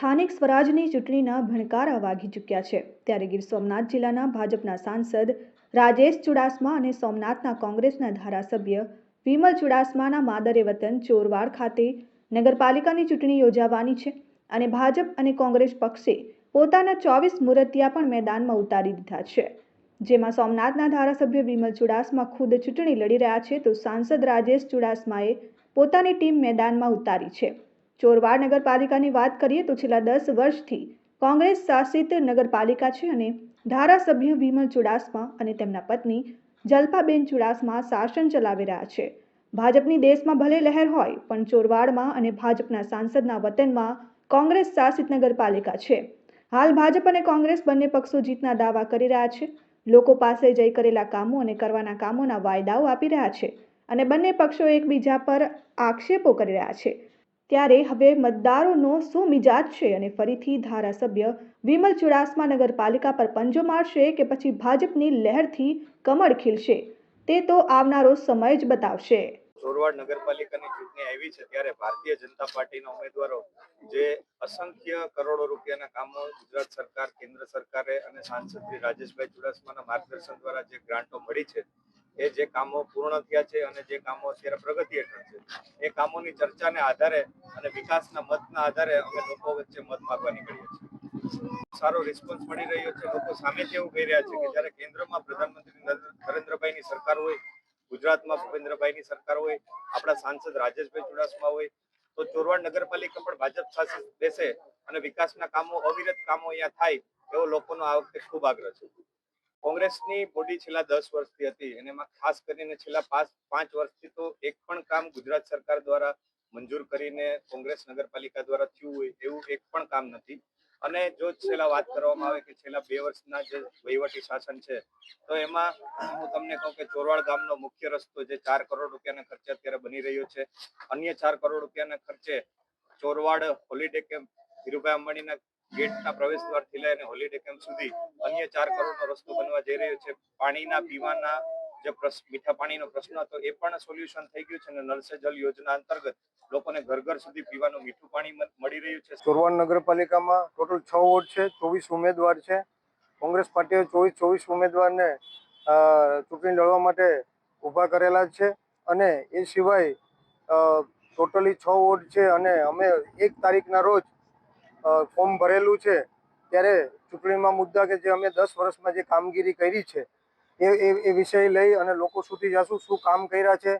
સ્થાનિક સ્વરાજની ચૂંટણીના ભણકારા વાગી ચૂક્યા છે. ત્યારે ગીર સોમનાથ જિલ્લાના ભાજપના સાંસદ રાજેશ ચુડાસમા અને સોમનાથના કોંગ્રેસના ધારાસભ્ય વિમલ ચુડાસમાના માદરે વતન ચોરવાડ ખાતે નગરપાલિકાની ચૂંટણી યોજાવાની છે અને ભાજપ અને કોંગ્રેસ પક્ષે પોતાના ચોવીસ મુરતિયા પણ મેદાનમાં ઉતારી દીધા છે. જેમાં સોમનાથના ધારાસભ્ય વિમલ ચુડાસમા ખુદ ચૂંટણી લડી રહ્યા છે તો સાંસદ રાજેશ ચુડાસમાએ પોતાની ટીમ મેદાનમાં ઉતારી છે. ચોરવાડ નગરપાલિકાની વાત કરીએ તો છેલ્લા દસ વર્ષથી કોંગ્રેસ શાસિત નગરપાલિકા છે અને ધારાસભ્ય વિમલ ચુડાસમા અને તેમના પત્ની જલ્પાબેન ચુડાસમા શાસન ચલાવી રહ્યા છે. ભાજપની દેશમાં ભલે લહેર હોય, પણ ચોરવાડમાં અને ભાજપના સાંસદના વતનમાં કોંગ્રેસ શાસિત નગરપાલિકા છે. હાલ ભાજપ અને કોંગ્રેસ બંને પક્ષો જીતના દાવા કરી રહ્યા છે. લોકો પાસે જઈ કરેલા કામો અને કરવાના કામોના વાયદાઓ આપી રહ્યા છે અને બંને પક્ષો એકબીજા પર આક્ષેપો કરી રહ્યા છે. ત્યારે હવે મતદારોનો શું મિજાજ છે અને ફરીથી ધારાસભ્ય વિમલ ચુડાસમા નગરપાલિકા પર પંજો મારશે કે પછી ભાજપની લહેરથી કમળ ખીલશે. તે તો આવનારો સમય જ બતાવશે. ચોરવાડ નગરપાલિકાની ચૂંટણી આવી છે ત્યારે ભારતીય જનતા પાર્ટીના ઉમેદવારો જે અસંખ્ય કરોડો રૂપિયાના કામો ગુજરાત સરકાર, કેન્દ્ર સરકારે અને સાંસદ શ્રી રાજેશભાઈ ચુડાસમાના માર્ગદર્શન દ્વારા જે ગ્રાન્ટો મળી છે એ જે કામો પૂર્ણ થયા છે અને જે કામો અત્યારે પ્રગતિ હેઠળ છે, એ કામોની ચર્ચાને આધારે અને વિકાસના મતના આધારે અમે લોકો વચ્ચે મત માગવા નીકળીએ છીએ. સારો રિસ્પોન્સ મળી રહ્યો છે, લોકો સામે એવું કહી રહ્યા છે કે જ્યારે કેન્દ્રમાં પ્રધાનમંત્રી નરેન્દ્ર- નરેન્દ્રભાઈની સરકાર હોય, ગુજરાતમાં ભૂપેન્દ્રભાઈની સરકાર હોય, આપણા સાંસદ રાજેશભાઈ ચુડાસમા હોય, તો ચોરવાડ નગરપાલિકા પણ ભાજપ શાસિત બેસે અને વિકાસના કામો, અવિરત કામો અહીંયા થાય એવો લોકોનો આ વખતે ખૂબ આગ્રહ છે. કોંગ્રેસની બોડી છેલ્લા દસ વર્ષથી હતી. અને એમાં ખાસ કરીને છેલ્લા પાંચ પાંચ વર્ષથી તો એક પણ કામ ગુજરાત સરકાર દ્વારા મંજૂર કરીને કોંગ્રેસ નગરપાલિકા દ્વારા થયું હોય એવું એક પણ કામ નથી. અને જો છેલ્લા વાત કરવામાં આવે કે છેલ્લા બે વર્ષના જે વહીવટી શાસન છે, તો એમાં હું તમને કહું કે ચોરવાડ ગામનો મુખ્ય રસ્તો જે ચાર કરોડ રૂપિયાના ખર્ચે અત્યારે બની રહ્યો છે. અન્ય ચાર કરોડ રૂપિયાના ખર્ચે ચોરવાડ, હોલિડે કેમ્પ, ધીરુભાઈ અંબાણીના ગેટના પ્રવેશ દ્વારથી લઈને હોલિડે કેમ્પ સુધી અન્ય ચાર કરોડનો રસ્તો બનવા જઈ રહ્યો છે. પાણીના, પીવાના જે મીઠા પાણીનો પ્રશ્ન હતો, એ પણ સોલ્યુશન થઈ ગયું છે અને સે જલ યોજના અંતર્ગત લોકોને ઘર ઘર સુધી પીવાનું મીઠું પાણી મળી રહ્યું છે. સુરવાન નગરપાલિકામાં ટોટલ છ વોર્ડ છે, ચોવીસ ઉમેદવાર છે. કોંગ્રેસ પાર્ટીએ ચોવીસ ચોવીસ ઉમેદવારને ચૂંટણી લડવા માટે ઊભા કરેલા છે અને એ સિવાય ટોટલી છ વોર્ડ છે અને અમે એક તારીખના રોજ ફોર્મ ભરેલું છે, ત્યારે ચૂંટણીમાં મુદ્દા કે જે અમે દસ વર્ષમાં જે કામગીરી કરી છે એ એ વિષય લઈ અને લોકો સુધી જશું શું કામ કર્યા છે,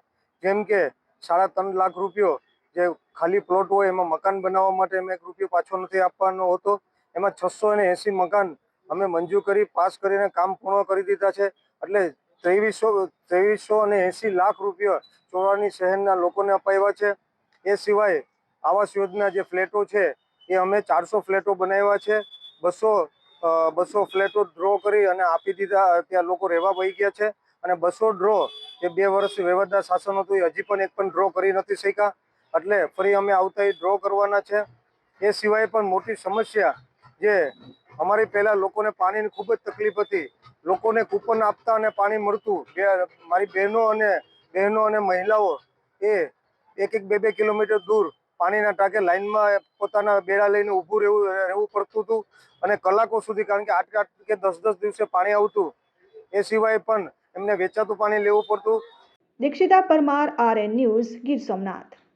જેમ કે સાડા ત્રણ લાખ રૂપિયો જે ખાલી પ્લોટ હોય એમાં મકાન બનાવવા માટે અમે એક રૂપિયો પાછો નથી આપવાનો હતો, એમાં છસો અને એંસી મકાન અમે મંજૂર કરી, પાસ કરીને કામ પૂર્ણ કરી દીધા છે, એટલે ત્રેવીસો ત્રેવીસો અને એંસી લાખ રૂપિયા ચોરાની શહેરના લોકોને અપાવ્યા છે, એ સિવાય આવાસ યોજના જે ફ્લેટો છે એ અમે ચારસો ફ્લેટો બનાવ્યા છે. બસો બસો ફ્લેટો ડ્રો કરી અને આપી દીધા. ત્યાં લોકો રહેવા વહી ગયા છે. અને બસો ડ્રો એ બે વર્ષ વ્યવહારના શાસન હતું. એ હજી પણ એક પણ ડ્રો કરી નથી શક્યા. એટલે ફરી અમે આવતા એ ડ્રો કરવાના છે. એ સિવાય પણ મોટી સમસ્યા જે અમારી પહેલાં લોકોને પાણીની ખૂબ જ તકલીફ હતી. લોકોને કૂપન આપતા અને પાણી મળતું. બે, મારી બહેનો અને બહેનો અને મહિલાઓ એ એક એક, બે બે કિલોમીટર દૂર પાણીના ટાંકે લાઈનમાં પોતાના બેડા લઈને ઊભું રહેવું રહેવું પડતું હતું. અને કલાકો સુધી, કારણ કે આઠ આઠ કે દસ દસ દિવસે પાણી આવતું. એ સિવાય પણ એમને વેચાતું પાણી લેવું પડતું. Dikshita Parmar, R N news Gir Somnath.